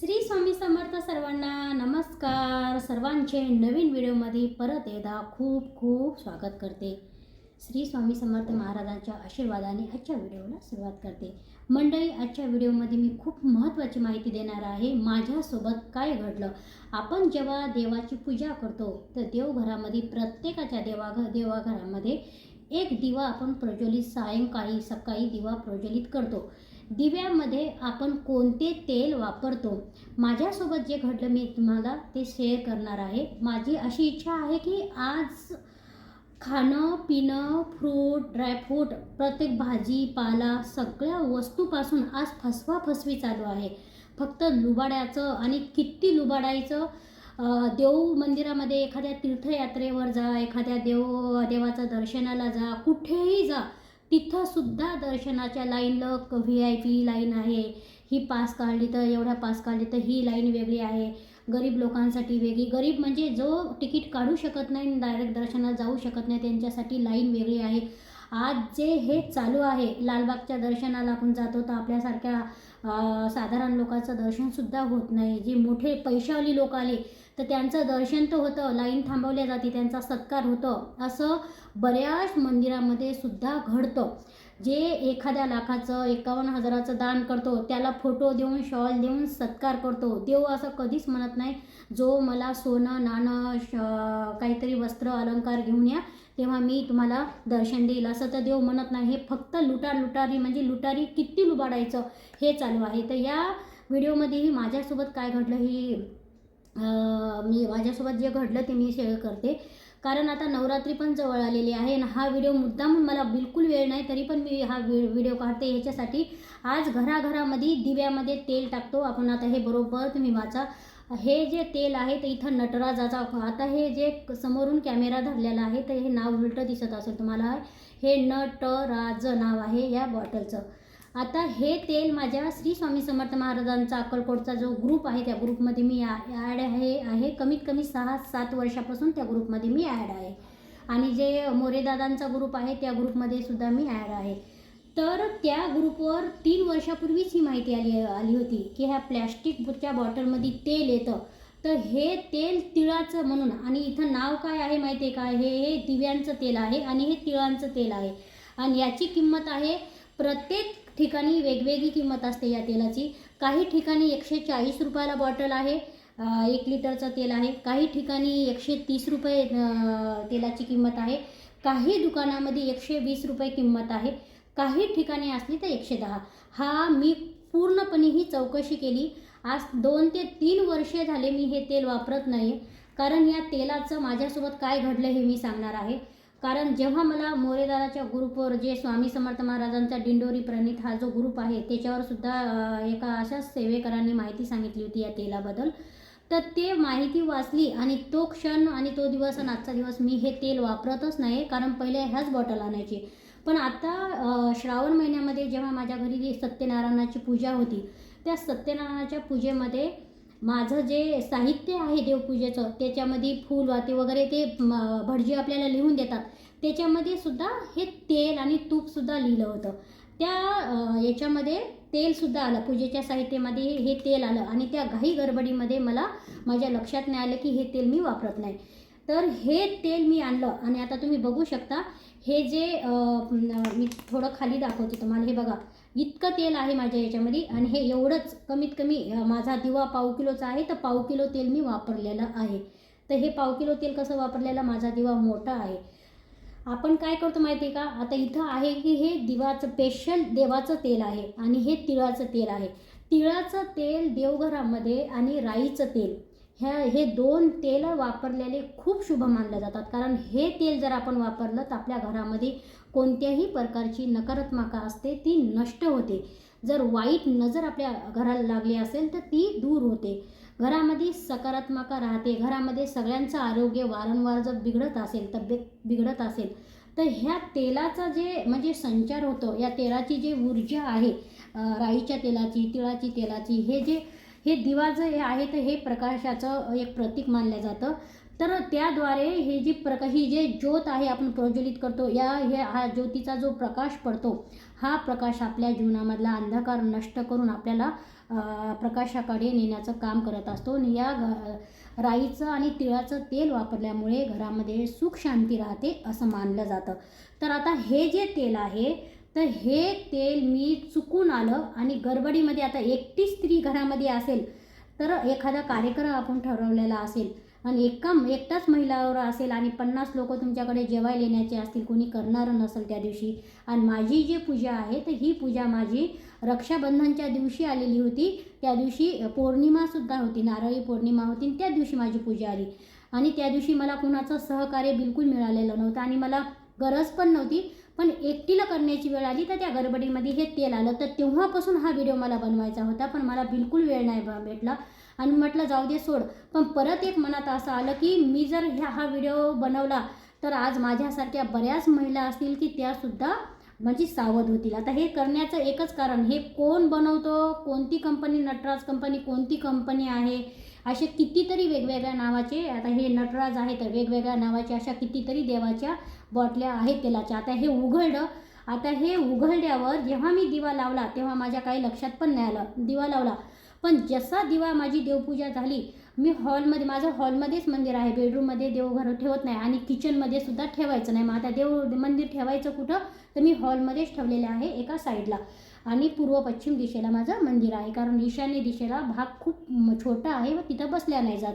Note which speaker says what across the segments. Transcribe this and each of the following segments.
Speaker 1: श्री स्वामी समर्थ सर्वांना नमस्कार. सर्वांचे नवीन व्हिडिओमध्ये परत एकदा खूप खूप स्वागत करते. श्री स्वामी समर्थ महाराजांच्या आशीर्वादाने आजच्या व्हिडिओला सुरुवात करते. मंडळी आजच्या व्हिडिओमध्ये मी खूप महत्त्वाची माहिती देणार आहे. माझ्यासोबत काय घडलं? आपण जेव्हा देवाची पूजा करतो तर देवघरामध्ये प्रत्येकाच्या देवाघ देवाघरामध्ये एक दिवा आपण प्रज्वलित सायंकाळी सकाळी दिवा प्रज्वलित करतो. दिव्यामध्ये आपण कोणते तेल वापरतो? माझ्यासोबत जे घडलं मी तुम्हाला ते शेअर करणार आहे. माझी अशी इच्छा आहे की आज खाणं पिणं फ्रूट ड्रायफ्रूट प्रत्येक भाजी पाला सगळ्या वस्तूपासून आज फसवा फसवी चालू आहे. फक्त लुबाडायचं आणि किती लुबाडायचं देव मंदिरामध्ये एखाद्या तीर्थयात्रेवर जा एखाद्या देव देवाच्या दर्शनाला जा कुठेही जा तिथं सुद्धा दर्शनाच्या लाईनला व्ही आय पी लाईन आहे. ही पास काढली तर एवढ्या पास काढली तर ही लाईन वेगळी आहे. गरीब लोकांसाठी वेगळी. गरीब म्हणजे जो तिकीट काढू शकत नाही डायरेक्ट दर्शनाला जाऊ शकत नाही त्यांच्यासाठी लाईन वेगळी आहे. आज जे हे चालू आहे लालबागच्या दर्शनाला आपण जातो तर आपल्यासारख्या साधारण लोकांचं दर्शनसुद्धा होत नाही. जे मोठे पैशावाली लोक आले तर त्यांचं दर्शन तर होतं लाईन थांबवल्या जाते त्यांचा सत्कार होतं. असं बऱ्याच मंदिरामध्ये सुद्धा घडतं. जे एखाद्या लाखाचं एकावन्न हजाराचं दान करतो त्याला फोटो देऊन शॉल देऊन सत्कार करतो. देव असं कधीच म्हणत नाही जो मला सोनं नाणं श काहीतरी वस्त्र अलंकार घेऊन या तेव्हा मी तुम्हाला दर्शन देईल. असं तर देव म्हणत नाही. हे फक्त लुटार लुटारी म्हणजे लुटारी किती लुबाडायचं हे चालू आहे. तर या व्हिडिओमध्येही माझ्यासोबत काय घडलं ही मी माझ्यासोबत जे घडलं ते मी शेअर करते. कारण आता नवरात्री पण जवळ आलेली आहे आणि हा व्हिडिओ मुद्दाम मला बिलकुल वेळ नाही तरी पण मी हा व्हिडिओ काढते. ह्याच्यासाठी आज घराघरामध्ये दिव्यामध्ये तेल टाकतो. आपण आता हे बरोबर तुम्ही वाचा. हे जे तेल आहे ते इथं नटराजाचा आता हे जे समोरून कॅमेरा धरलेला आहे तर हे नाव उलटं दिसत असेल तुम्हाला. हे नटराज नाव आहे या बॉटलचं आता हे तेल माझ्या श्री स्वामी समर्थ महाराजांचा अक्कलकोटचा जो ग्रुप आहे त्या ग्रुपमध्ये मी ॲड आहे आहे. कमीत कमी सहा सात वर्षापासून त्या ग्रुपमध्ये मी ॲड आहे. आणि जे मोरेदादांचा ग्रुप आहे त्या ग्रुपमध्ये सुद्धा मी ॲड आहे. तर त्या ग्रुपवर तीन वर्षापूर्वीच ही माहिती आली आली होती की ह्या प्लॅस्टिकच्या बॉटलमध्ये तेल येतं. तर हे तेल तिळाचं म्हणून आणि इथं नाव काय आहे माहिती आहे का? हे हे दिव्यांचं तेल आहे आणि हे तिळांचं तेल आहे. आणि याची किंमत आहे प्रत्येक ठिकाणी वेगवेगळी किंमत असते या तेलाची. काही ठिकाणी एकशे चाळीस रुपयाला बॉटल आहे एक लिटरचं तेल आहे. काही ठिकाणी एकशे तीस रुपये तेलाची किंमत आहे. काही दुकानामध्ये एकशे वीस रुपये किंमत आहे. काही ठिकाणी असली तर एकशे दहा. हा मी पूर्णपणे ही चौकशी केली. आज दोन ते तीन वर्षे झाले मी हे तेल वापरत नाही कारण या तेलाचं माझ्यासोबत काय घडलं हे मी सांगणार आहे. कारण जेव्हा मला मोरेदाराच्या ग्रुपवर जे स्वामी समर्थ महाराजांचा डिंडोरी प्रणित हा जो ग्रुप आहे त्याच्यावर सुद्धा एका अशाच सेवेकरांनी माहिती सांगितली होती या तेलाबद्दल तर ते माहिती वाचली आणि तो क्षण आणि तो दिवस आणि आजचा दिवस मी हे तेल वापरतच नाही कारण पहिले ह्याच बॉटल आणायची. पण आता श्रावण महिन्यामध्ये जेव्हा माझ्या घरी सत्यनारायणाची पूजा होती त्या सत्यनारायणाच्या पूजेमध्ये माझं जे साहित्य आहे देवपूजेचं त्याच्यामध्ये फूल वाती वगैरे ते भटजी आपल्याला लिहून देतात. त्याच्यामध्ये सुद्धा हे तेल आणि तूपसुद्धा लिहिलं होतं. त्या याच्यामध्ये तेलसुद्धा आलं. पूजेच्या साहित्यामध्ये हे तेल आलं आणि त्या घाई गडबडीमध्ये मला माझ्या लक्षात नाही आलं की हे तेल मी वापरत नाही. तर हे तेल मी आणलं आणि आता तुम्ही बघू शकता हे जे मी थोडं खाली दाखवते तुम्हाला. हे बघा इतकं तेल आहे माझ्या याच्यामध्ये आणि हे एवढंच कमीत कमी माझा दिवा पाव किलोचा आहे तर पाव किलो तेल मी वापरलेलं आहे. तर हे पाव किलो तेल कसं वापरलेलं? माझा दिवा मोठा आहे. आपण काय करतो माहिती आहे का? आता इथं आहे की हे दिवाचं स्पेशल देवाचं तेल आहे आणि हे तिळाचं तेल आहे. तिळाचं तेल देवघरामध्ये आणि राईचं तेल ह्या हे दोन तेल वापरलेले खूप शुभ मानले जातात. कारण हे तेल जर आपण वापरलं तर आपल्या घरामध्ये कोणत्याही प्रकारची नकारात्मकता असते ती नष्ट होते. जर वाईट नजर आपल्या घराला लागली असेल तर ती दूर होते. घरामध्ये सकारात्मकता राहते. घरामध्ये सगळ्यांचं आरोग्य वारंवार जर बिघडत असेल तब्येत बिघडत असेल तर ह्या तेलाचा जे म्हणजे संचार होतो या तेलाची जी ऊर्जा आहे राईच्या तेलाची तिळाची तेलाची हे जे हे दिवा जे आहे तर हे प्रकाशाचं एक प्रतीक मानलं जातं. तर त्याद्वारे हे जी प्रका ही जे ज्योत आहे आपण प्रज्वलित करतो या हे हा ज्योतीचा जो प्रकाश पडतो हा प्रकाश आपल्या जीवनामधला अंधकार नष्ट करून आपल्याला प्रकाशाकडे नेण्याचं काम करत असतो. आणि या घ- राईचं आणि तिळाचं तेल वापरल्यामुळे घरामध्ये सुख शांती राहते असं मानलं जातं. तर आता हे जे तेल आहे तर हे तेल मी चुकून आलं आणि गडबडीमध्ये आता एकटी स्त्री घरामध्ये असेल तर एखादा कार्यक्रम आपण ठरवलेला असेल आणि एकम एकटाच महिलावर असेल आणि पन्नास लोक तुमच्याकडे जेवायला येण्याचे असतील कोणी करणारं नसेल त्या दिवशी. आणि माझी जी पूजा आहे तर ही पूजा माझी रक्षाबंधनच्या दिवशी आलेली होती. त्या दिवशी पौर्णिमासुद्धा होती नारळी पौर्णिमा होती आणि त्या दिवशी माझी पूजा आली. आणि त्या दिवशी मला कुणाचं सहकार्य बिलकुल मिळालेलं नव्हतं आणि मला गरज पण नव्हती. पण एकटीला करण्याची वेळ आली तर त्या गडबडीमध्ये हे तेल आलं. तर तेव्हापासून हा व्हिडिओ मला बनवायचा होता पण मला बिलकुल वेळ नाही भेटला. आणि म्हटलं जाऊ दे सोड. पण परत एक मनात असं आलं की मी जर ह्या हा व्हिडिओ बनवला तर आज माझ्यासारख्या बऱ्याच महिला असतील की त्यासुद्धा म्हणजे सावध होतील. आता हे करण्याचं एकच कारण हे कोण बनवतो कोणती कंपनी नटराज कंपनी कोणती कंपनी आहे असे कितीतरी वेगवेगळ्या नावाचे आता हे नटराज आहे तर वेगवेगळ्या नावाचे अशा कितीतरी देवाच्या बॉटल्या आहेत तेलाच्या. आता हे उघडलं. आता हे उघडल्यावर जेव्हा मी दिवा लावला तेव्हा माझ्या काही लक्षात पण नाही आलं. दिवा लावला. पण जसा दिवा माझी देवपूजा झाली मी हॉलमध्ये माझं हॉलमध्येच मंदिर आहे. बेडरूममध्ये देवघर ठेवत नाही आणि किचनमध्ये सुद्धा ठेवायचं नाही. मग आता देव मंदिर ठेवायचं कुठं? तर मी हॉलमध्येच ठेवलेले आहे एका साईडला. आणि पूर्व पश्चिम दिशेला माझं मंदिर आहे. कारण ईशान्य दिशेला भाग खूप छोटा आहे व तिथं बसल्या नाही जात.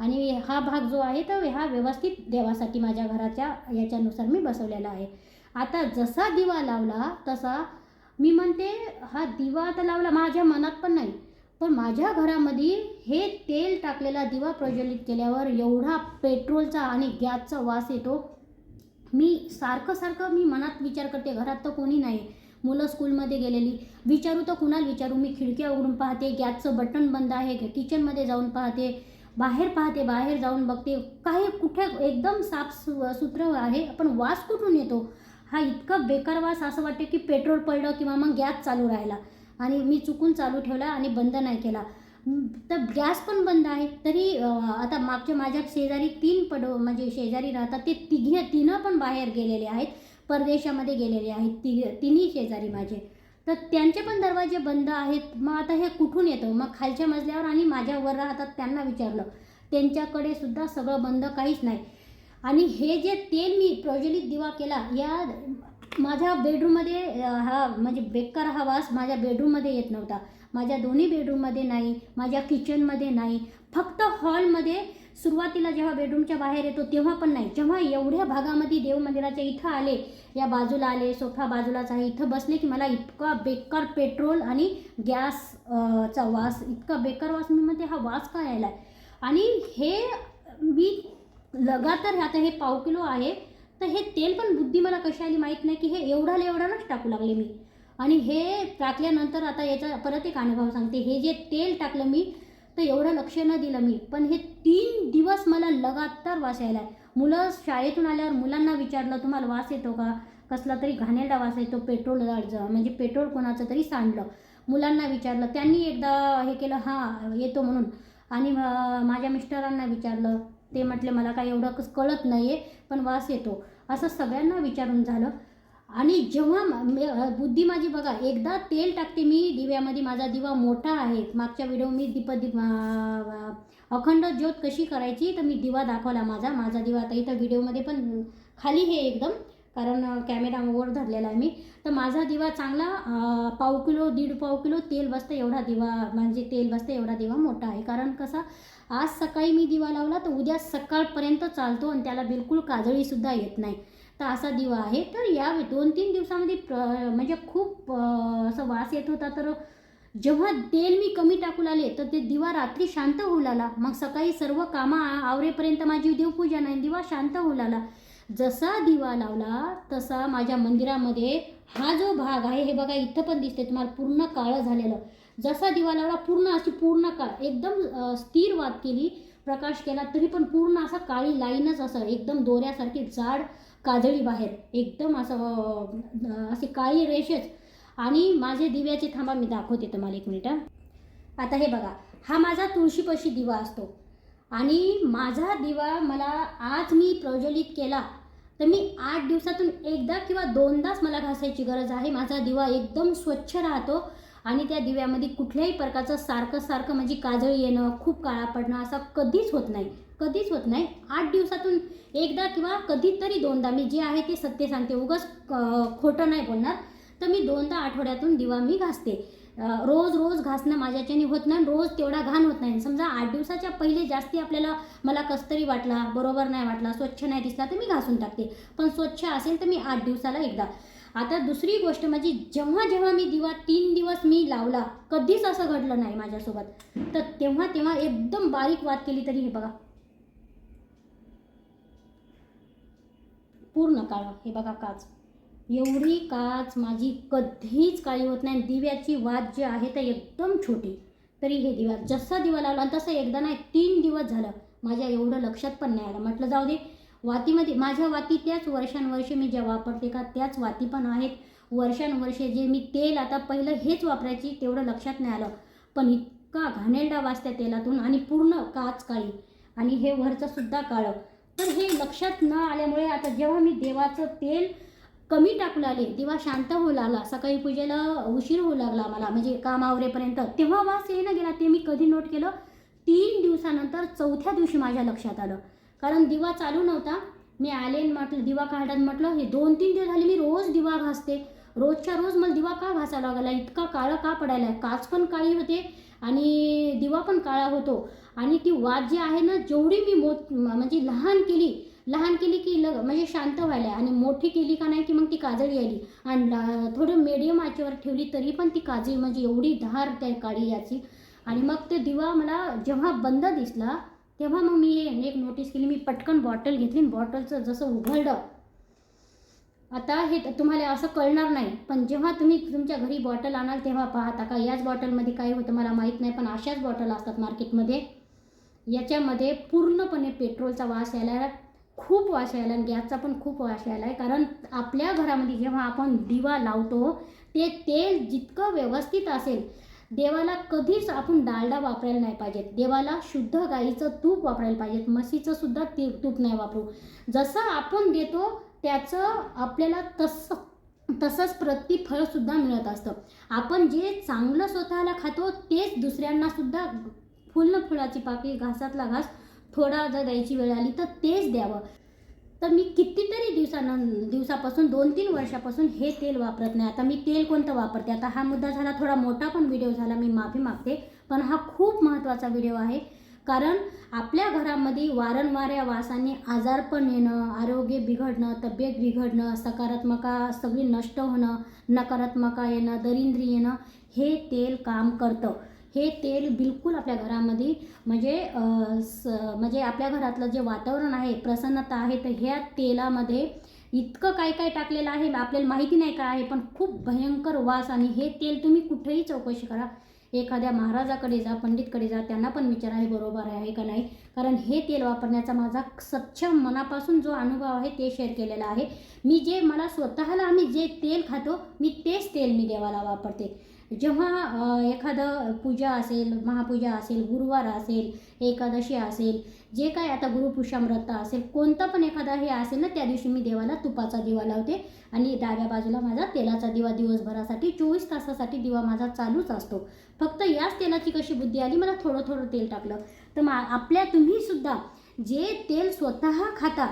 Speaker 1: आणि हा भाग जो आहे तर हा व्यवस्थित देवासाठी माझ्या घराच्या याच्यानुसार मी बसवलेला आहे. आता जसा दिवा लावला तसा मी म्हणते हा दिवा तर लावला माझ्या मनात पण नाही पण माझ्या घरामध्ये हे तेल टाकलेला दिवा प्रज्वलित केल्यावर एवढा पेट्रोलचा आणि गॅसचा वास येतो. मी सारखं सारखं मी मनात विचार करते घरात तर कोणी नाही मुलं स्कूलमध्ये गेलेली विचारू तर कुणाला विचारू? मी खिडक्या उघडून पाहते गॅसचं बटन बंद आहे किचनमध्ये जाऊन पाहते बाहेर पाहते बाहेर जाऊन बघते. काही कुठे एकदम साफ सु- सूत्र आहे पण वास कुठून येतो? हा इतका बेकार वास असं वाटते की पेट्रोल पडलं किंवा मग गॅस चालू राहिला. आणि मी चुकून चालू ठेवला आणि बंद नाही केला. तर गॅस पण बंद आहे. तरी आता मागच्या माझ्या शेजारी तीन पडो म्हणजे शेजारी राहतात ते तिघे तिनं पण बाहेर गेलेले आहेत. परदेशामध्ये गेलेले आहेत ति तिन्ही शेजारी माझे. तर त्यांचे पण दरवाजे बंद आहेत. मग आता हे कुठून येतं? मग खालच्या मजल्यावर आणि माझ्या वर राहतात त्यांना विचारलं. त्यांच्याकडे सुद्धा सगळं बंद काहीच नाही. आणि हे जे तेल मी प्रज्वलित दिवा केला या माझ्या बेडरूममध्ये हा म्हणजे बेकार हा वास माझ्या बेडरूममध्ये येत नव्हता. माझ्या दोन्ही बेडरूममध्ये नाही माझ्या किचनमध्ये नाही. फक्त हॉलमध्ये सुरुवातीला जेव्हा बेडरूमच्या बाहेर येतो तेव्हा पण नाही. जेव्हा एवढ्या भागामध्ये देव मंदिराच्या इथं आले या बाजूला आले सोफा बाजूलाच आहे इथं बसले की मला इतका बेकार पेट्रोल आणि गॅस चा वास इतका बेकार वास मी म्हणते हा वास का यायला आणि हे मी लगातार आता हे पाव किलो आहे तर हे तेल पण बुद्धी मला कशी आली माहीत नाही की हे एवढ्याला एवढ्यालाच टाकू लागले मी. आणि हे टाकल्यानंतर आता याचा परत एक अनुभव सांगते. हे जे तेल टाकलं मी तर एवढं लक्ष न दिलं मी. पण हे तीन दिवस मला लगातार वास यायला आहे. मुलं शाळेतून आल्यावर मुलांना विचारलं तुम्हाला वास येतो का? कसला तरी घाणेरडा वास येतो पेट्रोल म्हणजे पेट्रोल कोणाचं तरी सांडलं. मुलांना विचारलं त्यांनी एकदा हे केलं हां येतो म्हणून. आणि माझ्या मिस्टरांना विचारलं. ते म्हटले मला काय एवढं कळत नाही आहे पण वास येतो. असं सगळ्यांना विचारून झालं. आणि जेव्हा बुद्धी माझी बघा एकदा तेल टाकते मी दिव्यामध्ये माझा दिवा मोठा आहे. मागच्या व्हिडिओ मी दीप दीप अखंड ज्योत कशी करायची तर मी दिवा दाखवला माझा. माझा दिवा आता इथं व्हिडिओमध्ये पण खाली हे एकदम कारण कॅमेरावर कॅमेरा वर धरलेला आहे मी. तर माझा दिवा चांगला पाव किलो दीड पाव किलो तेल बसतं एवढा दिवा म्हणजे तेल बसतं एवढा दिवा मोठा आहे. कारण कसा आज सकाळी मी दिवा लावला तर उद्या सकाळपर्यंत चालतो आणि त्याला बिलकुल काजळीसुद्धा येत नाही. तर असा दिवा आहे. तर या दोन तीन दिवसामध्ये प्र- म्हणजे खूप असं वास येत होता. तर जेव्हा तेल मी कमी टाकू लागले तर ते दिवा रात्री शांत होऊ लागला. मग सकाळी सर्व कामं आवरेपर्यंत माझी देवपूजा नाही दिवा शांत होऊ लागला. जसा दिवा लावला तसा माझ्या मंदिरामध्ये हा जो भाग आहे हे बघा इथं पण दिसते तुम्हाला पूर्ण काळं झालेलं. जसा दिवा लावला पूर्ण अशी पूर्ण काळ एकदम स्थिर वात केली प्रकाश केला तरी पण पूर्ण असा काळी लाईनच असं एकदम दोऱ्यासारखी जाड काजळी बाहेर. एकदम असं असे काळी रेषच आणि माझे दिव्याचे थांबा मी दाखवते तुम्हाला एक मिनिट. आता हे बघा हा माझा तुळशीपाशी दिवा असतो. आणि माझा दिवा मला आज मी प्रज्वलित केला तर मी आठ दिवसातून एकदा किंवा दोनदाच मला घासायची गरज आहे. माझा दिवा एकदम स्वच्छ राहतो. आणि त्या दिव्यामध्ये कुठल्याही प्रकारचं सारखं सारखं म्हणजे काजळी येणं खूप काळा पडणं असं कधीच होत नाही. कधीच होत नाही. आठ दिवसातून एकदा किंवा कधीतरी दोनदा मी जे आहे ते सत्य सांगते. उगाच खोटं नाही बोलणार. तर मी दोनदा आठवड्यातून दिवा मी घासते. रोज रोज घासणं माझ्याच्याने होत नाही रोज तेवढा घाण होत नाही. समजा आठ दिवसाच्या पहिले जास्ती आपल्याला मला कस्तरी वाटला बरोबर नाही वाटला स्वच्छ नाही दिसला तर मी घासून टाकते. पण स्वच्छ असेल तर मी आठ दिवसाला एकदा. आता दुसरी गोष्ट म्हणजे जेव्हा जेव्हा मी दिवा तीन दिवस मी लावला कधीच असं घडलं नाही माझ्यासोबत. तर तेव्हा तेव्हा एकदम बारीक वाद केली तरी हे बघा. पूर्ण काळं हे बघा काच. एवढी काच माझी कधीच काळी होत नाही. दिव्याची वाद जी आहे तर एकदम छोटी. तरी हे दिवा जसा दिवा लावला आणि तसं एकदा नाही तीन दिवस झालं. माझ्या एवढं लक्षात पण नाही आलं. म्हटलं जाऊ दे वातीमध्ये माझ्या वाती त्याच वर्षानुवर्षे मी ज्या वापरते का त्याच वाती पण आहेत. वर्षानुवर्षे जे मी तेल आता पहिलं हेच वापरायची तेवढं लक्षात नाही आलं. पण इतका घाणेरडा वास त्या तेलातून आणि पूर्ण काच काळी. आणि हे वरचं सुद्धा काळं. तर हे लक्षात न आल्यामुळे आता जेव्हा मी देवाचं तेल कमी टाकू लागले तेव्हा शांत होऊ लागला. सकाळी पूजेला उशीर होऊ लागला मला म्हणजे काम आवरेपर्यंत तेव्हा वास येईना गेला ते मी कधी नोट केलं? तीन दिवसानंतर चौथ्या दिवशी माझ्या लक्षात आलं. कारण दिवा चालू नव्हता. मी आले म्हटलं दिवा काढत म्हटलं हे दोन तीन दिवस झाले मी रोज दिवा घासते. रोजच्या रोज मला दिवा का घासायला लागला इतका काळं का पडायला? आहे काच पण काळी होते आणि दिवा पण काळा होतो. आणि ती वाद जी आहे ना जेवढी मी मो म्हणजे लहान केली लहान केली की लग म्हणजे शांत व्हायला. आणि मोठी केली का नाही की मग ती काजळी आली आणि ला- थोडं मीडियम आचेवर ठेवली तरी पण ती काजळी म्हणजे एवढी धार त्या काळी याची आणि मग ते दिवा मला जेव्हा बंद दिसला तेव्हा मग मी हे एक नोटीस केली. मी पटकन बॉटल घेतली बॉटलचं जसं उघडलं आता हे तुम्हाला असं कळणार नाही. पण जेव्हा तुम्ही तुमच्या घरी बॉटल आणाल तेव्हा पाहता का याच बॉटलमध्ये काय होतं मला माहीत नाही पण अशाच बॉटल असतात मार्केटमध्ये याच्यामध्ये पूर्णपणे पेट्रोलचा वास यायला खूप वास यायला आणि गॅसचा पण खूप वास यायला आहे कारण आपल्या घरामध्ये जेव्हा आपण दिवा लावतो ते तेल जितकं व्यवस्थित असेल देवाला कधीच आपण डालडा वापरायला नाही पाहिजेत. देवाला शुद्ध गाईचं तूप वापरायला पाहिजेत. म्हशीचं सुद्धा ती तूप नाही वापरू. जसं आपण देतो त्याचं आपल्याला तसं तसंच प्रतिफळसुद्धा मिळत असतं. आपण जे चांगलं स्वतःला खातो तेच दुसऱ्यांना सुद्धा फुल फुलाची पाकळी घासातला घास थोडा जर द्यायची वेळ आली तर तेच द्यावं. तर मी कितीतरी दिवसानं दिवसापासून दोन तीन वर्षापासून हे तेल वापरत नाही. आता मी तेल कोणतं वापरते? आता हा मुद्दा झाला थोडा मोठा पण व्हिडिओ झाला मी माफी मागते. पण हा खूप महत्त्वाचा व्हिडिओ आहे. कारण आपल्या घरामध्ये वारंवार या वासाने आजारपण येणं आरोग्य बिघडणं तब्येत बिघडणं सकारात्मका सगळी नष्ट होणं नकारात्मका येणं दरिंद्री येणं हे तेल काम करतं. हे तेल बिलकुल आपल्या घरामध्ये म्हणजे स म्हणजे आपल्या घरातलं जे वातावरण आहे प्रसन्नता आहे तर ह्या तेलामध्ये इतकं काय काय टाकलेलं आहे आपल्याला माहिती नाही काय आहे पण खूप भयंकर वास आणि हे तेल तुम्ही कुठेही चौकशी करा. एखाद्या महाराजाकडे जा पंडितकडे जा त्यांना पण विचारा हे बरोबर आहे का नाही? कारण हे तेल वापरण्याचा माझा सक्षम मनापासून जो अनुभव आहे ते शेअर केलेला आहे. मी जे मला स्वतःला आम्ही जे तेल खातो मी तेच तेल मी देवाला वापरते. जेव्हा एखादं पूजा असेल महापूजा असेल गुरुवार असेल एकादशी असेल जे काय आता गुरुपुषामृत असेल कोणता पण एखादा हे असेल ना त्या दिवशी मी देवाला तुपाचा दिवा लावते आणि डाव्या बाजूला माझा तेलाचा दिवा दिवसभरासाठी चोवीस तासासाठी दिवा माझा चालूच असतो. फक्त याच तेलाची कशी बुद्धी आली मला थोडं थोडं तेल टाकलं. तर मा आपल्या तुम्हीसुद्धा जे तेल स्वतः खाता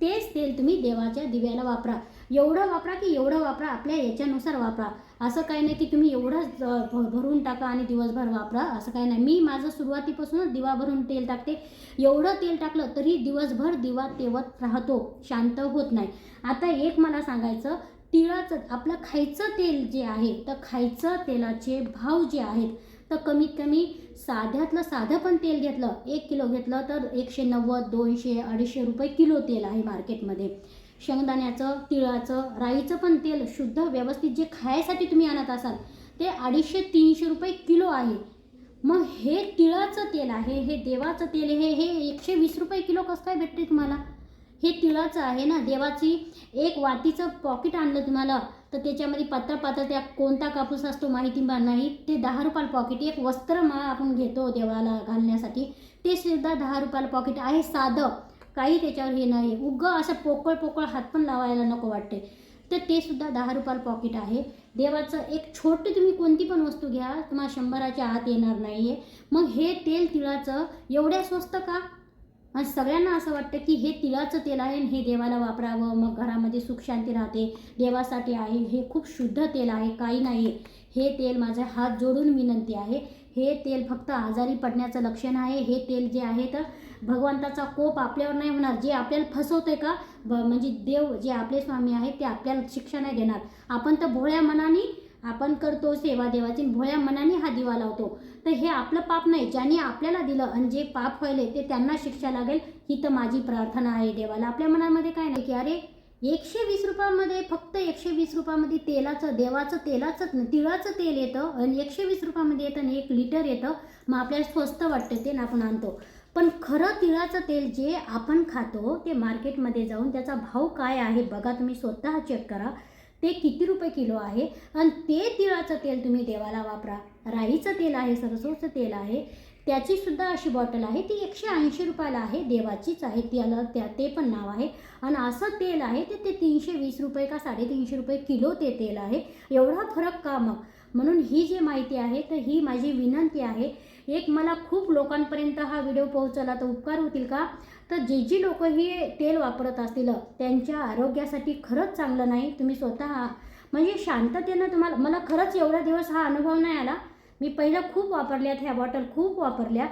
Speaker 1: तेच तेल तुम्ही देवाच्या दिव्याला वापरा. एवढं वापरा की एवढं वापरा आपल्या याच्यानुसार वापरा. असं काही नाही की तुम्ही एवढंच भ- भरून टाका आणि दिवसभर वापरा. असं काही नाही. मी माझं सुरुवातीपासूनच दिवा भरून तेल टाकते. एवढं तेल टाकलं तरी दिवसभर दिवा तेवत राहतो. शांत होत नाही. आता एक मला सांगायचं तिळाचं आपलं खायचं तेल जे आहे तर खायचं तेलाचे भाव जे आहेत तर कमीत कमी साध्यातलं साधं पण तेल घेतलं. एक किलो घेतलं तर एकशे नव्वद दोनशे अडीचशे रुपये किलो तेल आहे मार्केटमध्ये. शेंगदाण्याचं तिळाचं राईचं पण तेल शुद्ध व्यवस्थित जे खायसाठी तुम्ही आणत असाल ते अडीचशे तीनशे रुपये किलो आहे. मग हे तिळाचं तेल आहे हे देवाचं तेल हे हे एकशे वीस रुपये किलो कसं काय भेटते तुम्हाला? हे तिळाचं आहे ना देवाची एक वाटीचं पॉकेट आणलं तुम्हाला तर त्याच्यामध्ये पत्र पात्र त्या कोणता कापूस असतो माहिती नाही ते दहा रुपयाला पॉकेट एक वस्त्र मा आपण घेतो देवाला घालण्यासाठी ते सुद्धा दहा रुपयाला पॉकेट आहे साधं. काही त्याच्यावर हे नाही. उगं असं पोकळ पोकळ हात पण लावायला नको वाटते. तर ते सुद्धा दहा रुपयाला पॉकेट आहे. देवाचं एक छोटी तुम्ही कोणती पण वस्तू घ्या तुम्हाला शंभराच्या आत येणार नाही आहे मग हे तेल तिळाचं एवढ्या स्वस्त का? आणि सगळ्यांना असं वाटतं की हे तिळाचं तेल आहे आणि हे देवाला वापरावं मग घरामध्ये सुख शांती राहते. देवासाठी आहे हे खूप शुद्ध तेल आहे काही नाही हे तेल माझा हात जोडून विनंती आहे. हे तेल फक्त आजारी पडण्याचं लक्षण आहे. हे तेल जे आहे तर भगवंताचा कोप आपल्यावर नाही होणार. जे आपल्याला फसवते का? म्हणजे देव जे आपले स्वामी आहेत ते आपल्याला शिक्षा नाही देणार. आपण तर भोळ्या मनाने आपण करतो सेवा देवाची आणि भोळ्या मनाने हा दिवा लावतो. तर हे आपलं पाप नाही. ज्यांनी आपल्याला दिलं आणि जे पाप व्हायले ते त्यांना शिक्षा लागेल. ही तर माझी प्रार्थना आहे देवाला. आपल्या मनामध्ये काय नाही की अरे एकशे वीस रुपयामध्ये फक्त एकशे वीस रुपयामध्ये तेलाचं देवाचं तेलाचं तिळाचं तेल येतं आणि एकशे वीस रुपयामध्ये येतं आणि एक लिटर येतं. मग आपल्याला स्वस्त वाटतं ते ना आपण आणतो. पण खरं तिळाचं तेल जे आपण खातो ते मार्केटमध्ये जाऊन त्याचा भाव काय आहे बघा तुम्ही स्वतः चेक करा. ते किती रुपये किलो आहे? आणि ते तिळाचं तेल तुम्ही देवाला वापरा. राईचं तेल आहे सरसोचं तेल आहे. त्याची सुद्धा अशी बॉटल आहे ती एकशे ऐंशी रुपयाला आहे. देवाचीच आहे त्याला त्या ते पण नाव आहे. आणि असं तेल आहे ते ते तीनशे वीस रुपये का साडेतीनशे रुपये किलो ते तेल आहे. एवढा फरक का मग? म्हणून ही जी माहिती आहे तर ही माझी विनंती आहे एक मला खूप लोकांपर्यंत हा व्हिडिओ पोहोचवला तर उपकार होतील का? तर जे जी लोक हे तेल वापरत असतील त्यांच्या आरोग्यासाठी खरंच चांगलं नाही. तुम्ही स्वतः म्हणजे शांततेनं तुम्हाला मला खरंच एवढा दिवस हा अनुभव नाही आला. मी पहिलं खूप वापरल्यात ह्या बॉटल खूप वापरल्या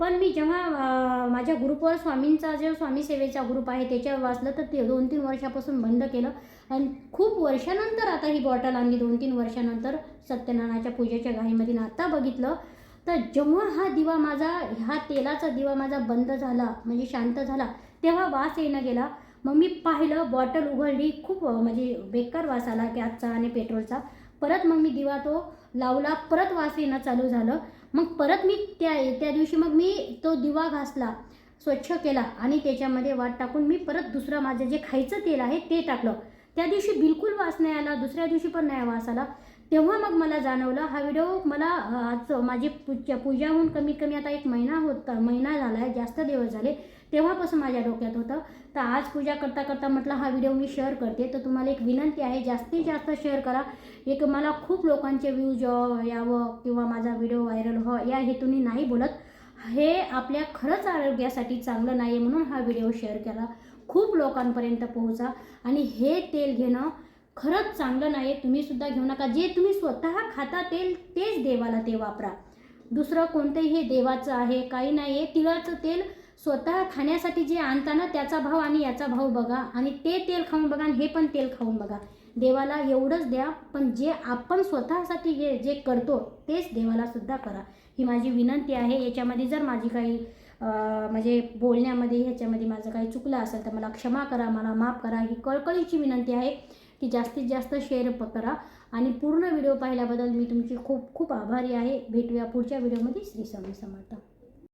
Speaker 1: पण मी जेव्हा माझ्या ग्रुपवर स्वामींचा जो स्वामी सेवेचा ग्रुप आहे त्याच्यावर वाचलं तर ते दोन तीन वर्षापासून बंद केलं. आणि खूप वर्षानंतर आता ही बॉटल आणली दोन तीन वर्षानंतर सत्यनारायणाच्या पूजेच्या घाईमध्ये. आता बघितलं तर जेव्हा हा दिवा माझा हा तेलाचा दिवा माझा बंद झाला म्हणजे शांत झाला तेव्हा वास येणं गेला. मग मी पाहिलं बॉटल उघडली खूप म्हणजे बेकार वास आला गॅसचा आणि पेट्रोलचा. परत मग मी दिवा तो लावला परत वास येणं चालू झालं. मग परत मी त्या त्या दिवशी मग मी तो दिवा घासला स्वच्छ केला आणि त्याच्यामध्ये वाट टाकून मी परत दुसरं माझं जे खायचं तेल आहे ते टाकलं. त्या दिवशी बिलकुल वास नाही आला दुसऱ्या दिवशी पण नाही वास आला. तेव्हा मग मला जाणवलं हा व्हिडिओ मला आज माझी पूजा पूजा होऊन कमी आता एक महिना होता महिना झाला आहे जास्त दिवस झाले तेव्हापासून माझ्या डोक्यात होतं. तर आज पूजा करता करता म्हटलं हा व्हिडिओ मी शेअर करते. तर तुम्हाला एक विनंती आहे जास्तीत जास्त शेअर करा. एक मला खूप लोकांचे व्ह्यूज यावं किंवा माझा व्हिडिओ व्हायरल हो या हेतूने नाही बोलत. हे आपल्या खरंच आरोग्यासाठी चांगलं नाही आहे म्हणून हा व्हिडिओ शेअर केला. खूप लोकांपर्यंत पोहोचा. आणि हे तेल घेणं खरंच चांगलं नाही तुम्ही सुद्धा घेऊ नका. जे तुम्ही स्वतः खाता तेल तेच देवाला ते वापरा. दुसरं कोणतंही हे देवाचं आहे काही नाही आहे तिळाचं तेल स्वतः खाण्यासाठी जे आणताना त्याचा भाव आणि याचा भाव बघा. आणि ते तेल खाऊन बघा आणि हे पण तेल खाऊन बघा. देवाला एवढंच द्या पण जे आपण स्वतःसाठी हे जे करतो तेच देवाला सुद्धा करा. ही माझी विनंती आहे. याच्यामध्ये जर माझी काही म्हणजे बोलण्यामध्ये ह्याच्यामध्ये माझं काही चुकलं असेल तर मला क्षमा करा मला माफ करा. ही कळकळीची विनंती आहे. की जास्तीत जास्त शेअर प- करा. आणि पूर्ण व्हिडिओ पाहिल्याबद्दल मी तुमची खूप खूप आभारी आहे. भेटूया पुढच्या व्हिडिओमध्ये श्री स्वामी समर्थ.